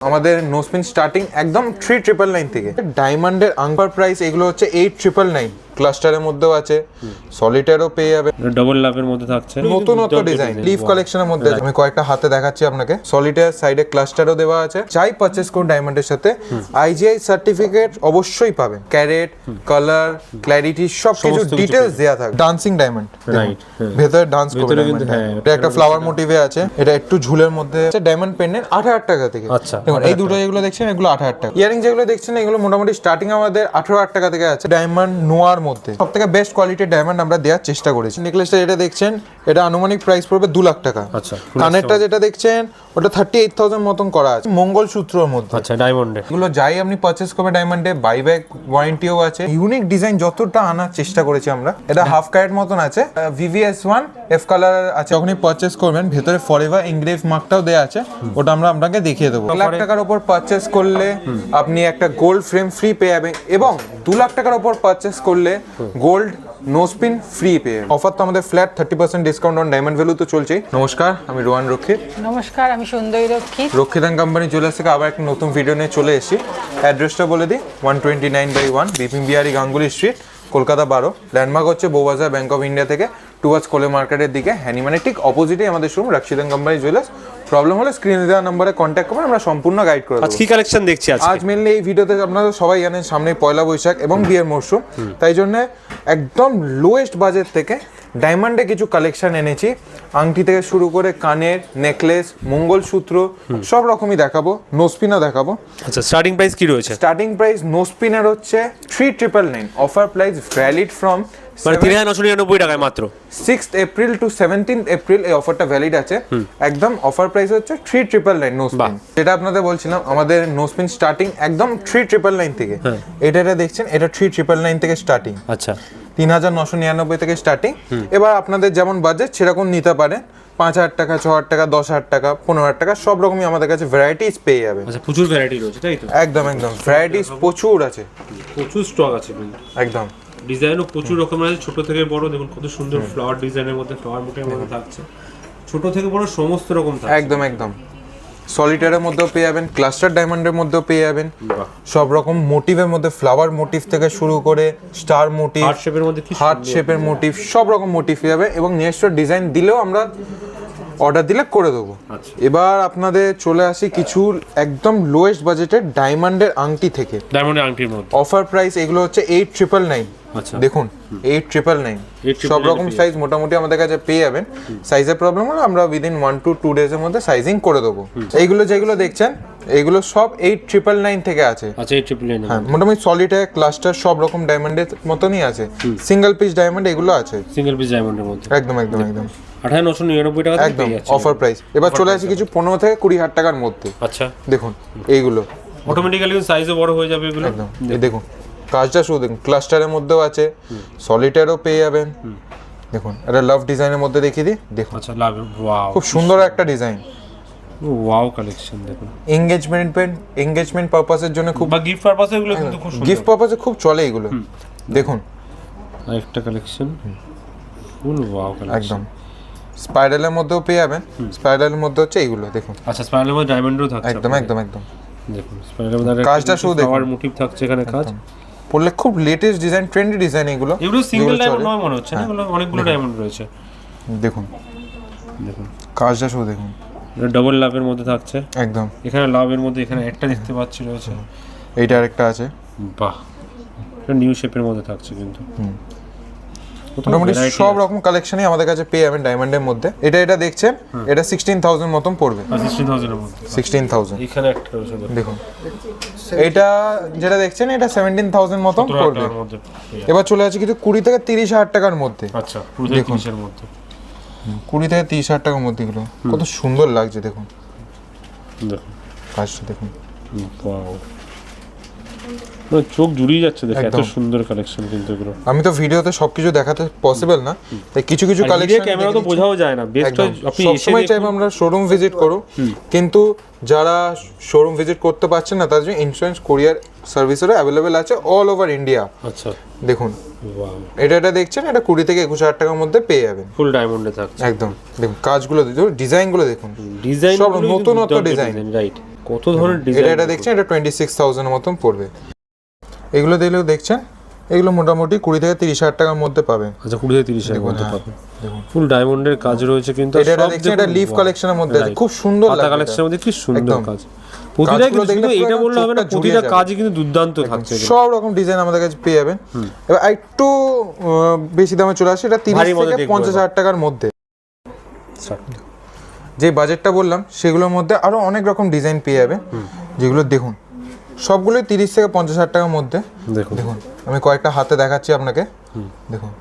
আমাদের nose pin starting একদম three triple nine থেকে। ডায়মন্ডের আংপার প্রাইস এগুলো হচ্ছে এইট ট্রিপল নাইন ক্লাস্টারের মধ্যেও আছে। সলিটারও পেয়ে যাবে। ডবল লাভের মধ্যে থাকছে। নতুনত্ব ডিজাইন লিভ কালেকশনের মধ্যে। আমি কয়েকটা হাতে দেখাচ্ছি আপনাকে। সলিটার সাইডে ক্লাস্টারও দেওয়া আছে। যাই পারচেস করুন ডায়মন্ডের সাথে। আইজিআই সার্টিফিকেট অবশ্যই পাবেন। ক্যারেট কালার ক্ল্যারিটি সব কিছু ডিটেলস দেওয়া থাকে ডান্সিং ডায়মন্ড। ভেতরে ডান্স কিন্তু, হ্যাঁ, এটা একটা ফ্লাওয়ার মোটিভে আছে। এটা একটু ঝুলের মধ্যে আছে। ডায়মন্ড পেন্ডেন্ট আট হাজার টাকা থেকে। আচ্ছা, দেখুন এই দুটো যেগুলো দেখছেন এগুলো আট হাজার টাকা। ইয়ারিং যেগুলো দেখছেন এগুলো মোটামুটি স্টার্টিং আমাদের আঠারো হাজার টাকা থেকে আছে। ডায়মন্ড নোয়ার মধ্যে। সব থেকে বেস্ট কোয়ালিটির ডায়মন্ড আমরা দেওয়ার চেষ্টা করেছি। নেকলেসটা যেটা দেখছেন এটা আনুমানিক প্রাইস পড়বে দু লাখ টাকা। আচ্ছা, কানেরটা যেটা দেখছেন ওটা থার্টি এইট থাউজেন্ড মতন করা আছে। মঙ্গল সূত্রর মধ্যে। আচ্ছা ডায়মন্ডে এগুলো যাই আপনি পারচেস করবেন ডায়মন্ডে বাইব্যাক ওয়ারেন্টিও আছে। ইউনিক ডিজাইন যতটা আনার চেষ্টা করেছি আমরা এটা হাফ ক্যারেট মতন আছে। ভিভিএস ওয়ান এফ কালার আছে। যখনই পারচেস করবেন ভেতরে ফরএভার ইংরেভ মার্কটাও দেওয়া আছে। ওটা আমরা আপনাকে দেখিয়ে দেবো। লাখ টাকার উপর পারচেস করলে আপনি একটা গোল্ড ফ্রেম ফ্রি পেয়ে যাবেন এবং দু লাখ টাকার উপর পারচেস করলে গোল্ড নোসপিন ফ্রি পেয়ে অফার তো আমাদের flat thirty percent discount on diamond value তো চলছেই। নমস্কার আমি রোহান রক্ষিত। নমস্কার আমি সুন্দরী রক্ষিত। রক্ষিতান কোম্পানি জুয়েলার্স থেকে আবার একটা নতুন ভিডিও নিয়ে চলে এসেছি। অ্যাড্রেসটা বলে দিই one twenty nine by one Bipin Behari Ganguly street Kolkata বারো। ল্যান্ডমার্ক হচ্ছে বৌবাজার ব্যাংক অফ ইন্ডিয়া থেকে। টুয়ার্স কোলে মার্কেটের দিকে। হ্যানিমানের ঠিক অপোজিটেই আমাদের শোরুম রক্ষিতান কোম্পানি জুয়েলার্স প্রবলেম হলে স্ক্রিনে দেওয়া নম্বরে কন্ট্যাক্ট করবেন আমরা সম্পূর্ণ গাইড করে আজ কি কালেকশন দেখছি আজকে? আজ মেনলি এই ভিডিওতে আপনারা সবাই জানেন সামনে পয়লা বৈশাখ এবং বিয়ের মরশুম। তাই জন্য একদম লোয়েস্ট বাজেট থেকে ডায়মন্ডে কিছু কালেকশন এনেছি। আংটি থেকে শুরু করে কানের নেকলেস মঙ্গলসূত্র সব রকমই দেখাবো নোসপিনও দেখাবো। আচ্ছা স্টার্টিং প্রাইস কি রয়েছে? স্টার্টিং প্রাইস নোসপিনের হচ্ছে three triple nine offer price valid from মানে তিন হাজার নশো নিরানব্বই টাকায় মাত্র। Six April to seventeen April এই অফারটা ভ্যালিড আছে। একদম অফার প্রাইস হচ্ছে three triple nine nose pin যেটা আপনাদের বলছিলাম আমাদের নোসপিন স্টার্টিং একদম থ্রি ট্রিপল নাইন থেকে। এটা এটা দেখছেন এটা থ্রি ট্রিপল নাইন থেকে স্টার্টিং আচ্ছা। তিন হাজার নশো নিরানব্বই থেকে স্টার্টিং এবার আপনাদের যেমন বাজেট সেরকম নিতে পারেন। পাঁচ হাজার টাকা ছ হাজার টাকা দশ হাজার টাকা পনেরো হাজার টাকা সব রকমই আমাদের কাছে ভ্যারাইটিস পেয়ে যাবেন। আচ্ছা প্রচুর ভ্যারাইটি রয়েছে তাই তো? একদম একদম। ভ্যারাইটিস প্রচুর আছে। প্রচুর স্টক আছে একদম। ডিজাইনও প্রচুর রকমের আছে ছোট থেকে বড় দেখুন কত সুন্দর ফ্লাওয়ার ডিজাইনের মধ্যে ফ্লাওয়ার মুখের মধ্যে থাকছে। ছোট থেকে বড় সমস্ত রকম থাকছে। একদম একদম। সলিটারের মধ্যেও পেয়ে যাবেন ক্লাস্টার ডায়মন্ডের মধ্যেও পেয়ে যাবেন। সব রকম মোটিভের মধ্যে ফ্লাওয়ার মোটিভ থেকে শুরু করে স্টার মোটিভ হার্ট শেপের মধ্যে কি হার্ট শেপের মোটিভ সব রকম মোটিভ পেয়ে যাবে এবং নিজস্ব ডিজাইন দিলেও আমরা অর্ডার দিলে করে দেবো। আচ্ছা। এবার আপনাদের চলে আসি কিছু একদম লোয়েস্ট বাজেটের ডায়মন্ডের আংটি থেকে। ডায়মন্ডের আংটির মধ্যে। অফার প্রাইস এগুলো হচ্ছে এইট ট্রিপল নাইন দেখুন এইট ট্রিপল নাইন 899 সব রকম সাইজ মোটামুটি আমাদের কাছে পেয়ে যাবেন। সাইজের প্রবলেম হলে আমরা উইদিন ওয়ান টু টু ডেজের মধ্যে সাইজিং করে দেবো। এইগুলো যেগুলো দেখছেন এইগুলো সব এইট ট্রিপল নাইন থেকে আছে। আচ্ছা এই ট্রিপল নাইন হ্যাঁ মোটামুটি সলিটার ক্লাস্টার সব রকম ডায়মন্ডের মতনই আছে। সিঙ্গেল পিস ডায়মন্ড এগুলো আছে। সিঙ্গেল পিস ডায়মন্ডের মধ্যে। একদম একদম একদম। আট নিরানব্বই টাকা একদম অফার প্রাইস এবার চলে আসি কিছু পনেরো থেকে কুড়ি হাজার টাকার মধ্যে। আচ্ছা। দেখুন এইগুলো। অটোমেটিক্যালি সাইজও বড় হয়ে যাবে এগুলো। একদম। দেখুন কাজটা শুধু দেখুন ক্লাস্টারের মধ্যেও আছে সলিটারও পেয়ে যাবেন। দেখুন এটা লাভ ডিজাইনের মধ্যে দেখিয়ে দিই দেখুন। আচ্ছা লাভ ওয়াও খুব সুন্দর একটা ডিজাইন ওয়াও কালেকশন দেখুন। এঙ্গেজমেন্ট এঙ্গেজমেন্ট পারপাসের জন্য খুব বা গিফট পারপাসে এগুলো কিন্তু খুব সুন্দর। গিফট পারপাসে খুব চলে এগুলো। দেখুন। আরেকটা কালেকশন ফুল ওয়াও কালেকশন একদম। স্পাইরালের মধ্যেও পেয়ে যাবেন। স্পাইরালের মধ্যে হচ্ছে এইগুলো দেখুন। আচ্ছা স্পাইরালের মধ্যে ডায়মন্ডও থাকছে একদম একদম একদম। দেখুন স্পাইরালের মধ্যে কাজটা শুধু দেখুন। মোটিভ থাকছে এখানে কাজ। পড়লে খুব লেটেস্ট ডিজাইন ট্রেন্ডি ডিজাইন এগুলো এগুলো সিঙ্গেল ডায়মন্ড নয় মনে হচ্ছে না? এগুলো অনেকগুলো ডায়মন্ড রয়েছে। দেখুন। দেখুন। কাজটা শুধু দেখুন। এটা ডবল লাভের মধ্যে থাকছে। একদম। এখানে লাভের মধ্যে এখানে একটা দেখতে পাচ্ছি রয়েছে। এইটা আরেকটা আছে। বাহ। এটা নিউ শেপের মধ্যে থাকছে কিন্তু। কত মোটামুটি সব রকম কালেকশনই আমাদের কাছে পেয়ে যাবেন ডায়মন্ডের মধ্যে। এটা এটা দেখছেন এটা সিক্সটিন থাউজেন্ড মতন পড়বে। 16,000 এর মধ্যে। সিক্সটিন থাউজেন্ড এখানে একটা দেখুন। এটা যেটা দেখছেন এটা সেভেন্টিন থাউজেন্ড মতন পড়বে। এবার চলে আছে কিছু কুড়ি থেকে তিরিশ হাজার টাকার মধ্যে। আচ্ছা পুরো দেখুন। 30 এর মধ্যে কুড়ি থেকে তিরিশ হাজার টাকার মধ্যে এগুলো। কত সুন্দর লাগছে দেখুন। দেখুন। কাজটা দেখুন। মানে চোখ জুড়িয়ে যাচ্ছে দেখে এত। সুন্দর কালেকশন কিন্তু এগুলো। আমি তো ভিডিওতে সবকিছু দেখাতে পসিবল না। তাই কিছু কিছু কালেকশন ক্যামেরা তো বোঝাও যায় না। বেস্ট আপনি সবসময় চাইব আমরা শোরুম ভিজিট করুন কিন্তু যারা শোরুম ভিজিট করতে পারছেন না তার জন্য ইন্স্যুরেন্স কোরিয়ার সার্ভিসেরও অ্যাভেলেবেল আছে অল ওভার ইন্ডিয়া আচ্ছা। দেখুন। এটা এটা দেখছেন এটা কুড়ি থেকে একুশ হাজার টাকার মধ্যে পেয়ে যাবেন। ফুল ডায়মন্ডে থাকছে। একদম। দেখুন কাজগুলো দেখুন ডিজাইনগুলো দেখুন। ডিজাইন সব নতুনত্ব design। রাইট কত ধরনের এটা ডিজাইন এটা দেখছেন এটা টোয়েন্টি সিক্স থাউজেন্ডের মতন পড়বে। এগুলো দিলেও দেখছেন এগুলো মোটামুটি কুড়ি থেকে তিরিশ হাজার টাকার মধ্যে পাবেন। আচ্ছা কুড়ি থেকে তিরিশ হাজার মধ্যে হ্যাঁ, পাবেন। ফুল ডায়মন্ডের কাজ রয়েছে কিন্তু এটা দেখছেন এটা লিফ কালেকশনের মধ্যে আছে খুব সুন্দর লাগে কালেকশনের মধ্যে কি সুন্দর কাজ। প্রতিটা কিন্তু দেখলে শুধু পুরো এটা বললে হবে না প্রতিটা কাজই কিন্তু দুর্দান্ত থাকছে সব রকম ডিজাইন আমাদের কাছে পেয়ে যাবেন। এবার একটু বেশি দামে চলে আসে এটা তিরিশ থেকে পঞ্চাশ হাজার টাকার মধ্যে। যে বাজেটটা বললাম সেগুলোর মধ্যে আরও অনেক রকম ডিজাইন পেয়ে যাবে যেগুলো দেখুন সবগুলোই তিরিশ থেকে পঞ্চাশ হাজার টাকার মধ্যে। দেখুন। দেখুন আমি কয়েকটা হাতে দেখাচ্ছি আপনাকে। দেখুন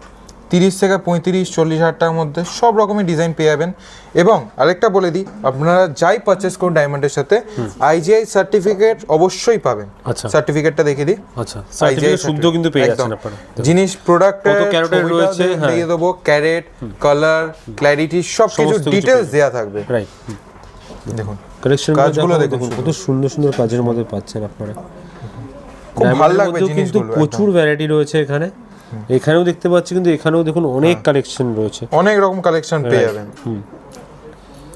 তিরিশ থেকে পঁয়ত্রিশ চল্লিশ হাজার টাকার মধ্যে সব রকমের ডিজাইন পেয়ে যাবেন। এবং আরেকটা বলে দিই আপনারা যাই পারচেস করুন ডায়মন্ডের সাথে আইজিআই সার্টিফিকেট অবশ্যই পাবেন। আচ্ছা। সার্টিফিকেটটা দেখে দিই। আচ্ছা সার্টিফিকেট শুদ্ধ কিন্তু পেয়ে যাচ্ছেন আপনারা। জিনিস প্রোডাক্ট কত ক্যারেটের রয়েছে, হ্যাঁ। দিয়ে দেবো। ক্যারেট কালার ক্ল্যারিটি সব কিছু ডিটেলস দেওয়া থাকবে। রাইট দেখুন কালেকশন কাজগুলো দেখুন কত সুন্দর সুন্দর কাজের মধ্যে পাচ্ছেন আপনারা। খুব ভালো লাগবে কিন্তু প্রচুর ভ্যারাইটি রয়েছে এখানে। এখানেও দেখতে পাচ্ছি কিন্তু এখানেও দেখুন অনেক কালেকশন রয়েছে। অনেক রকম কালেকশন পেয়ে যাবেন।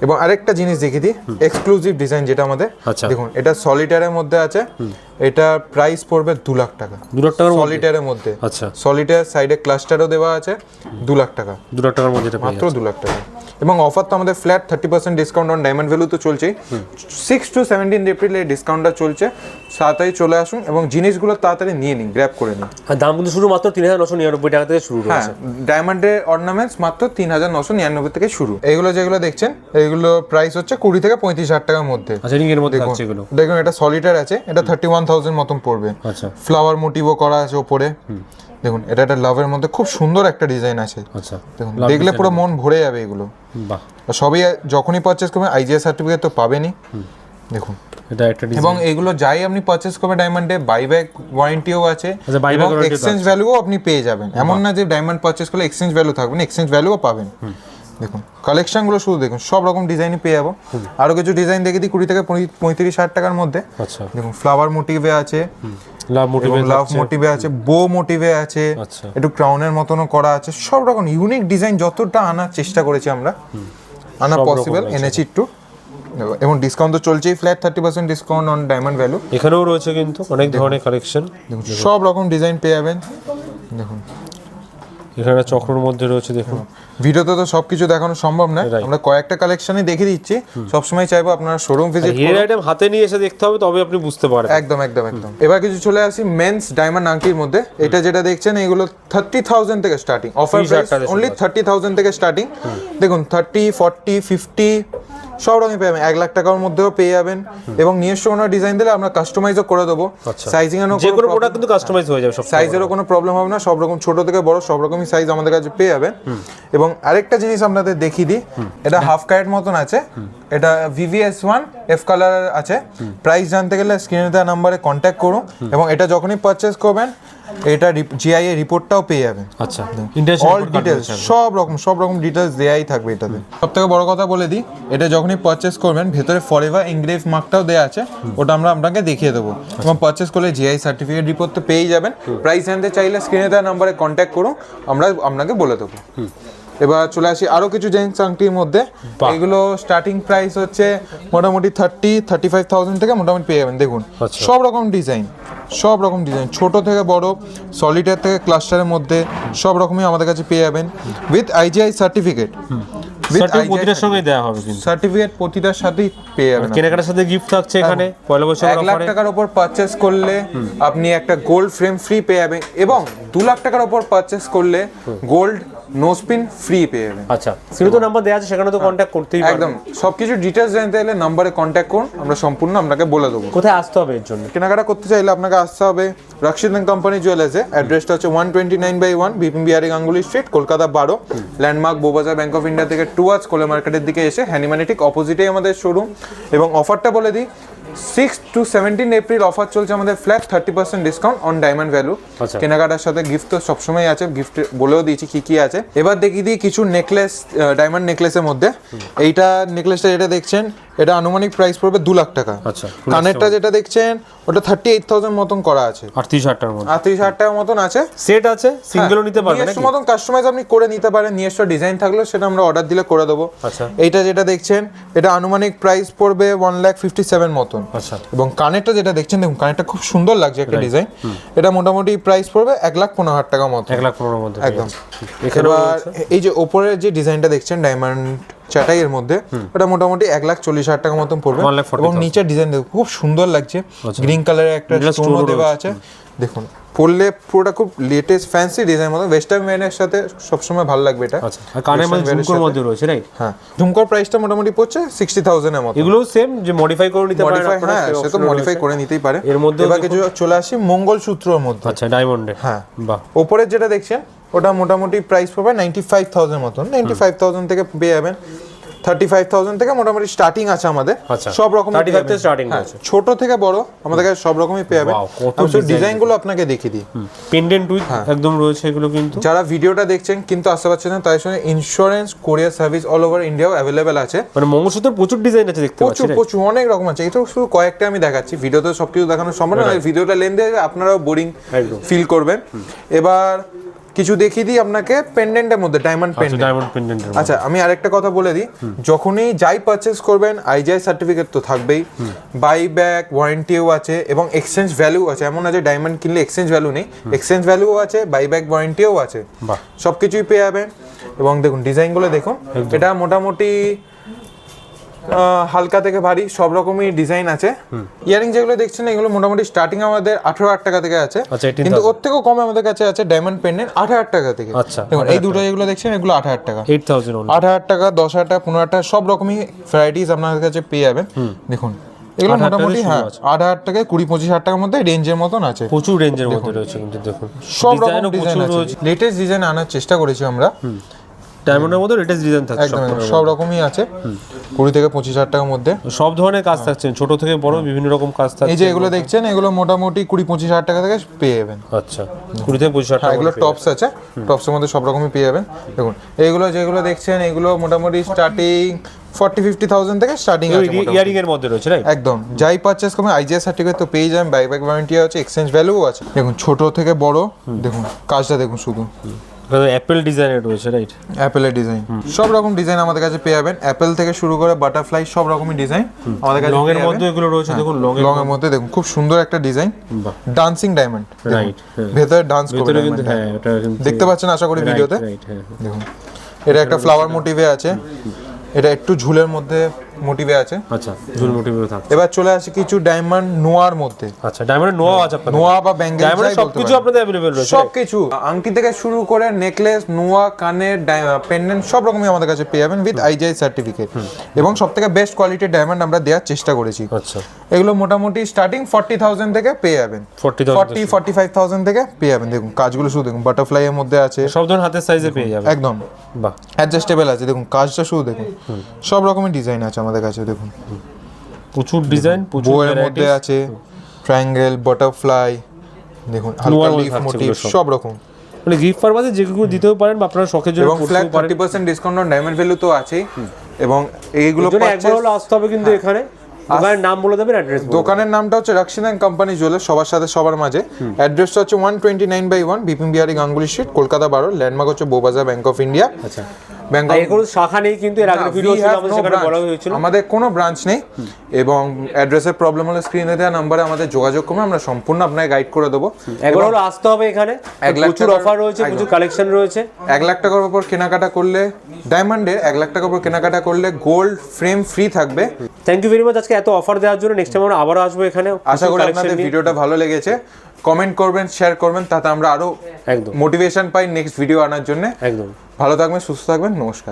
এবং আরেকটা জিনিস দেখিয়ে দিই এক্সক্লুসিভ ডিজাইন যেটা আমাদের আচ্ছা। দেখুন এটা সলিটারের মধ্যে আছে এটা প্রাইস পড়বে দু লাখ টাকা। দু লাখ টাকার মধ্যে? সলিটারের মধ্যে। আচ্ছা। সলিটার সাইডে ক্লাস্টারও দেওয়া আছে দু লাখ টাকা। দু লাখ টাকার মধ্যে মাত্র দু লাখ টাকা। এবং অফার তো আমাদের flat thirty percent discount on diamond value তো চলছেই। সিক্স টু সেভেন্টিন এপ্রিল এই ডিসকাউন্টটা চলছে। তাড়াতাড়ি চলে আসুন এবং জিনিসগুলো তাড়াতাড়ি নিয়ে নিন গ্র্যাব করে নিন। আর দাম কিন্তু শুরু মাত্র তিন হাজার নশো নিরানব্বই টাকা থেকে শুরু হ্যাঁ ডায়মন্ডের অর্নামেন্টস মাত্র তিন হাজার নশো নিরানব্বই থেকে শুরু। এগুলো যেগুলো দেখছেন এগুলো প্রাইস হচ্ছে কুড়ি থেকে পঁয়ত্রিশ হাজার টাকার মধ্যে। আচ্ছা দেখুন এটা সলিটার আছে এটা থার্টি ওয়ান থাউজেন্ড মতন পড়বে। আচ্ছা। ফ্লাওয়ার মোটিভও করা আছে ওপরে। দেখুন এটা একটা লাভের মধ্যে খুব সুন্দর একটা ডিজাইন আছে। আচ্ছা দেখুন দেখলে পুরো মন ভরে যাবে এগুলো। বাহ। সবই যখনই পারচেস করবেন আইজিআই সার্টিফিকেট তো পাবেনই। দেখুন। এটা একটা এবং এগুলো যাই আপনি পারচেস করবেন ডায়মন্ডে বাইব্যাক ওয়ারেন্টিও আছে আচ্ছা, এবং এক্সচেঞ্জ ভ্যালুও আপনি পেয়ে যাবেন। এমন না যে ডায়মন্ড পারচেস করলে এক্সচেঞ্জ ভ্যালু থাকবে না এক্সচেঞ্জ ভ্যালুও পাবেন। দেখুন কালেকশনগুলো শুধু দেখুন সব রকম ডিজাইনই পেয়ে যাব। আরও কিছু ডিজাইন দেখে দিই কুড়ি থেকে পঁয়ত্রিশ- হাজার টাকার মধ্যে। আচ্ছা। দেখুন ফ্লাওয়ার মোটিভে আছে লাভ মোটিভে আছে বো মোটিভে আছে আচ্ছা। একটু ক্রাউনের মতনও করা আছে সব রকম ইউনিক ডিজাইন যতটা আনার চেষ্টা করেছি আমরা আনা পসিবল। এনেছি একটু। এবং ডিসকাউন্ট তো চলছেই flat thirty percent discount on diamond value এখানেও রয়েছে কিন্তু অনেক ধরনের কালেকশন সব রকম ডিজাইন পেয়ে যাবেন। দেখুন এখানে চক্রর মধ্যে রয়েছে দেখুন। ভিডিওতে তো সবকিছু দেখানো সম্ভব Right. আমরা কয়েকটা কালেকশনই দেখিয়ে দিচ্ছি। সবসময় চাইব আপনারা শোরুম ভিজিট হিয়ার আইটেম হাতে নিয়ে এসে দেখতে হবে তবে আপনি বুঝতে পারবেন। একদম একদম একদম। এবার কিছু চলে আসি মেন্স ডায়মন্ড আংটির মধ্যে। এটা যেটা দেখছেন এগুলো থার্টি থাউজেন্ড থেকে starting offer price only thirty thousand থেকে স্টার্টিং দেখুন থার্টি ফর্টি ফিফটি সব রকমই পেয়ে যাবেন। এক লাখ টাকার মধ্যেও পেয়ে যাবেন। এবং নিজস্ব কোনো ডিজাইন দিলে আমরা কাস্টমাইজও করে দেবো। আচ্ছা। সাইজিং এরও যে কোনো প্রোডাক্ট কিন্তু কাস্টমাইজ হয়ে যাবে সব সাইজেরও কোনো প্রবলেম হবে না। সব রকম ছোট থেকে বড় সব রকমই সাইজ আমাদের কাছে পেয়ে যাবেন। এবং আরেকটা জিনিস আপনাদের দেখিয়ে দিই এটা হাফ কায়ের মতন আছে। এটা ভিভিএস ওয়ান এফ কালার আছে। প্রাইস জানতে গেলে স্ক্রিনে দেওয়া নাম্বারে কন্ট্যাক্ট করুন এবং এটা যখনই পারচেস করবেন এটা জিআই এর রিপোর্টটাও পেয়ে যাবেন। আচ্ছা। অল ডিটেলস সব রকম সব রকম ডিটেলস দেয়াই থাকবে এটাতে। সব থেকে বড় কথা বলে দিই এটা যখনই পারচেস করবেন ভেতরে ফরএভার এনগ্রেভ মার্কটাও দেওয়া আছে ওটা আমরা আপনাকে দেখিয়ে দেবো। এবং পারচেস করলে জিআই সার্টিফিকেট রিপোর্ট তো পেয়েই যাবেন। প্রাইস জানতে চাইলে স্ক্রিনে দেওয়া নাম্বারে কন্ট্যাক্ট করুন আমরা আপনাকে বলে দেবো। এবার চলে আসি আরও কিছু জেন্টস আংটির মধ্যে। এগুলো স্টার্টিং প্রাইস হচ্ছে মোটামুটি থার্টি থার্টি ফাইভ থাউজেন্ড থেকে মোটামুটি পেয়ে যাবেন। দেখুন আচ্ছা। সব রকম ডিজাইন সব রকম ডিজাইন ছোট থেকে বড় সলিটার থেকে ক্লাস্টারের মধ্যে সব রকমই আমাদের কাছে পেয়ে যাবেন। উইথ আইজিআই সার্টিফিকেট সার্টিফিকেট প্রতিটার সঙ্গে দেওয়া হবে কিন্তু। সার্টিফিকেট প্রতিটার সাথেই পেয়ে যাবেন কেনাকাটার সাথে গিফট থাকছে এখানে পয়লা এক লাখ টাকার উপর পারচেস করলে আপনি একটা গোল্ড ফ্রেম ফ্রি পেয়ে যাবেন। এবং দু লাখ টাকার উপর পারচেস করলে গোল্ড নোসপিন ফ্রি পেয়ে যাবেন আচ্ছা স্ক্রিনে তো নাম্বার দেওয়া আছে সেখানে তো কন্ট্যাক্ট করতেই একদম। সবকিছু ডিটেলস জানতে চাইলে নাম্বারে কন্ট্যাক্ট করুন আমরা সম্পূর্ণ আপনাকে বলে দেবো। কোথায় আসতে হবে এর জন্য? কেনাকাটা করতে চাইলে আপনাকে আসতে হবে রক্ষিত কোম্পানি জুয়েলার্সে অ্যাড্রেসটা হচ্ছে one twenty nine by one Bipin Behari Ganguly street Kolkata বারো। Landmark Bowbazar bank of India থেকে টুয়ার্ডস কোলে মার্কেটের দিকে এসে হ্যানিমানি ঠিক অপোজিটেই আমাদের শোরুম এবং অফারটা বলে দিই six to seventeen April offer চলছে আমাদের flat thirty percent discount on diamond value. কেনাকাটার সাথে গিফট তো সবসময় আছে গিফট বলেও দিয়েছি কি কি আছে। এবার দেখি দিই কিছু নেকলেস ডায়মন্ড নেকলেসের মধ্যে। এইটা নেকলেসটা যেটা দেখছেন এটা আনুমানিক প্রাইস পড়বে দু লাখ টাকা। আচ্ছা কানেরটা যেটা দেখছেন ওটা থার্টি এইট থাউজেন্ড মতন করা আছে। আটত্রিশ হাজার টাকার আটত্রিশ হাজার টাকার মতন আছে। সেট আছে সিঙ্গেলও নিতে পারবেন নিজস্ব মতন কাস্টমাইজ আপনি করে নিতে পারেন নিজস্ব ডিজাইন থাকলেও সেটা আমরা অর্ডার দিলে করে দেবো। আচ্ছা। এইটা যেটা দেখছেন এটা আনুমানিক প্রাইস পড়বে ওয়ান লাখ ফিফটি সেভেন মতন। আচ্ছা। এবং কানেরটা যেটা দেখছেন দেখুন কানেরটা খুব সুন্দর লাগছে একটা ডিজাইন এটা মোটামুটি প্রাইস পড়বে এক লাখ পনেরো হাজার টাকা মতো এক লাখ পনেরোর মধ্যে একদম। এবার এই যে ওপরের যে ডিজাইনটা দেখছেন ডায়মন্ড চাটাইয়ের মধ্যে। ওটা মোটামুটি এক লাখ চল্লিশ হাজার টাকা মতন পড়বে। 1,40,000 এবং নিচের ডিজাইন খুব সুন্দর লাগছে। গ্রিন কালারের একটা স্টোনও দেওয়া আছে। দেখুন পরলে পুরোটা খুব লেটেস্ট ফ্যান্সি ডিজাইন মতো ওয়েস্টার্ন ম্যানের সাথে সবসময় ভালো লাগবে এটা। আচ্ছা আর কানের মধ্যে wear-এর ঝুমকোর। মধ্যে রয়েছে রাইট হ্যাঁ ঝুমকোর প্রাইসটা মোটামুটি পড়ছে সিক্সটি থাউজেন্ডের মতো। এগুলো সেম যে মডিফাই করে নিতে পারেন মডিফাই হ্যাঁ সে তো মডিফাই করে নিতেই পারে। এর মধ্যেও এবার কিছু চলে আসি মঙ্গলসূত্রর মধ্যে। আচ্ছা ডায়মন্ডে হ্যাঁ বাহ। ওপরের যেটা দেখছেন ওটা মোটামুটি প্রাইস পড়বে নাইনটি ফাইভ থাউজেন্ড মতন। নাইনটি ফাইভ থাউজেন্ড থেকে পেয়ে যাবেন। থার্টি ফাইভ থাউজেন্ড থেকে মোটামুটি স্টার্টিং আছে আমাদের। আচ্ছা। সব রকম 35 থেকে starting রয়েছে। ছোট থেকে বড় আমাদের কাছে সব রকমই পেয়ে আমি design ডিজাইনগুলো আপনাকে দেখিয়ে দিই। পেন্ডেন্ট উইথ হ্যাঁ। একদম রয়েছে এগুলো কিন্তু। যারা ভিডিওটা দেখছেন কিন্তু আসতে পারছেন না তাদের সঙ্গে insurance courier service all over ইন্ডিয়াও available আছে। মানে মঙ্গলসূত্রের প্রচুর ডিজাইন আছে দেখতে প্রচুর প্রচুর অনেক রকম আছে। এটা শুধু কয়েকটা আমি দেখাচ্ছি। ভিডিওতে সব কিছু দেখানো সম্ভব না ভিডিওটা লেন্থে আপনারাও বোরিং ফিল করবেন। এবার কিছু দেখিয়ে দিই আপনাকে পেন্ডেন্টের মধ্যে ডায়মন্ড পেন্ডেন্ট ডায়মন্ড পেন্ডেন্টের আচ্ছা আমি আরেকটা কথা বলে দিই। যখনই যাই পারচেস করবেন আইজিআই সার্টিফিকেট তো থাকবেই। বাই ব্যাক ওয়ারেন্টিও আছে এবং এক্সচেঞ্জ ভ্যালু আছে। এমন আছে ডায়মন্ড কিনলে এক্সচেঞ্জ ভ্যালু নেই। এক্সচেঞ্জ ভ্যালুও আছে বাই ব্যাক ওয়ারেন্টিও আছে। বাহ। সব কিছুই পেয়ে যাবেন। এবং দেখুন ডিজাইনগুলো দেখুন। এটা মোটামুটি হালকা থেকে ভারী সব রকমই ডিজাইন আছে। ইয়ারিং যেগুলো দেখছেন এগুলো মোটামুটি স্টার্টিং আমাদের আঠারো হাজার টাকা থেকে আছে। আচ্ছা, 18,000 কিন্তু ওর থেকেও কমে আমাদের কাছে আছে ডায়মন্ড পেন্ডেন্ট আট হাজার টাকা থেকে। আচ্ছা, দেখুন এই দুটো যেগুলো দেখছেন এগুলো আট হাজার টাকা এইট থাউজেন্ড আট হাজার টাকা দশ হাজার টাকা পনেরো হাজার টাকা সব রকমই ভ্যারাইটিস আপনাদের কাছে পেয়ে যাবেন। দেখুন এগুলো মোটামুটি হ্যাঁ আট হাজার টাকা কুড়ি পঁচিশ হাজার টাকার মধ্যে রেঞ্জের মতন আছে। প্রচুর রেঞ্জের মধ্যে রয়েছে কিন্তু দেখুন। সব রকম ডিজাইন আছে। লেটেস্ট ডিজাইন আনার চেষ্টা করেছি আমরা। ডায়মন্ডের মধ্যে লেটেস্ট ডিজাইন থাকছে একদম সব রকমই আছে। কুড়ি থেকে পঁচিশ হাজার টাকার মধ্যে। সব ধরনের কাজ থাকছে ছোট থেকে বড় বিভিন্ন রকম কাজ থাকছে। এই যে এগুলো দেখছেন এগুলো মোটামুটি কুড়ি পঁচিশ হাজার টাকা থেকে পেয়ে যাবেন। আচ্ছা কুড়ি থেকে পঁচিশ হাজার হ্যাঁ টাকা এগুলো টপস আছে। টপসের মধ্যে সব রকমই পেয়ে যাবেন। দেখুন এইগুলো যেগুলো দেখছেন এগুলো মোটামুটি স্টার্টিং ফর্টি ফিফটি থাউজেন্ড থেকে স্টার্টিং ইয়ারিং এর মধ্যে রয়েছে রাইট একদম। যাই পারচেস করবেন আইজিআই সার্টিফিকেট তো পেয়ে যাবেন বাইক ব্যাক ওয়ারেন্টি আছে এক্সচেঞ্জ ভ্যালুও আছে। দেখুন ছোট থেকে বড় দেখুন কাজটা দেখুন শুধু। অ্যাপেল ডিজাইনের রয়েছে রাইট অ্যাপেলের ডিজাইন সব রকম ডিজাইন আমাদের কাছে পেয়ে যাবেন। অ্যাপেল থেকে শুরু করে বাটারফ্লাই সব রকমই ডিজাইন আমাদের কাছে লং এর মধ্যে এগুলো রয়েছে দেখুন লং লং এর মধ্যে দেখুন খুব সুন্দর একটা ডিজাইন ডান্সিং ডায়মন্ড রাইট ভেতরে ডান্স কিন্তু হ্যাঁ কিন্তু দেখতে পাচ্ছেন আশা করি ভিডিওতে? হ্যাঁ। দেখুন। এটা একটা ফ্লাওয়ার মোটিভে আছে। এটা একটু ঝুলের মধ্যে মোটিভে আছে। আচ্ছা ঝুল মোটিভ থাকে এবার চলে আসি কিছু ডায়মন্ড নোয়ার মধ্যে। আচ্ছা ডায়মন্ডের নোয়া আছে আপনাদের। নোয়া বা ব্যাঙ্গেল ডায়মন্ডের সবকিছু আপনাদের অ্যাভেলেবেল রয়েছে। সব কিছু আংটি থেকে শুরু করে নেকলেস নোয়া কানের পেন্ডেন্ট সব রকমই আমাদের কাছে পেয়ে যাবেন উইথ আইজিআই সার্টিফিকেট এবং সব থেকে বেস্ট কোয়ালিটির ডায়মন্ড আমরা দেওয়ার চেষ্টা করেছি। আচ্ছা। এগুলো মোটামুটি স্টার্টিং ফর্টি থাউজেন্ড থেকে পেয়ে যাবেন। Forty forty forty five thousand থেকে পেয়ে যাবেন। দেখুন কাজগুলো শুধু দেখুন বাটারফ্লাই এর মধ্যে আছে। সব ধরনের হাতের সাইজে পেয়ে যাবেন। একদম। বাহ। অ্যাডজাস্টেবল আছে। দেখুন কাজটা শুধু দেখুন। সব রকমের ডিজাইন আছে আমাদের কাছে দেখুন। প্রচুর ডিজাইন প্রচুর বউয়ের মধ্যে আছে ট্রায়াঙ্গেল বাটারফ্লাই দেখুন হালকা লিফ মোটিভ সব। রকম। মানে গিফট পারপাসে যেগুলো দিতেও পারেন বা আপনারা শখের জন্য এবং ফ্ল্যাট পারেন। Thirty percent discount on diamond value তো আছেই। এবং এইগুলো একবার হলে আসতে হবে কিন্তু এখানে। দোকানের নাম বলে দেবেন অ্যাড্রেস দোকানের নামটা হচ্ছে রাক্সিনান কোম্পানি জুয়েলার্স সবার সাথে সবার মাঝে। অ্যাড্রেসটা হচ্ছে one twenty nine by one Bipin Behari Ganguly street Kolkata বারো ল্যান্ডমার্ক হচ্ছে বোবাজার ব্যাংক অফ ইন্ডিয়া আচ্ছা। কোনো শাখা নেই কিন্তু এর আগের ভিডিও ছিল আমাদের সেখানে বলা হয়েছিল। আমাদের কোনো ব্রাঞ্চ নেই। এবং অ্যাড্রেসের প্রবলেম হলে স্ক্রিনে দেওয়া নাম্বারে আমাদের যোগাযোগ আমরা সম্পূর্ণ আপনাকে গাইড করে দেবো। একবার হলে আসতে হবে এখানে। এক লাখ প্রচুর অফার রয়েছে প্রচুর কালেকশন রয়েছে। এক লাখ টাকার উপর কেনাকাটা করলে ডায়মন্ডের এক লাখ টাকার উপর কেনাকাটা করলে গোল্ড ফ্রেম ফ্রি থাকবে। থ্যাংক ইউ ভেরি মাচ আজকে এত অফার দেওয়ার জন্য নেক্সট টাইম আমরা আবারও আসব এখানে আশা করি আপনাদের ভিডিওটা ভালো লেগেছে। কমেন্ট করবেন শেয়ার করবেন তাতে আমরা আরও একদম। মোটিভেশন পাই নেক্সট ভিডিও আনার জন্য। একদম। ভালো থাকবেন সুস্থ থাকবেন নমস্কার।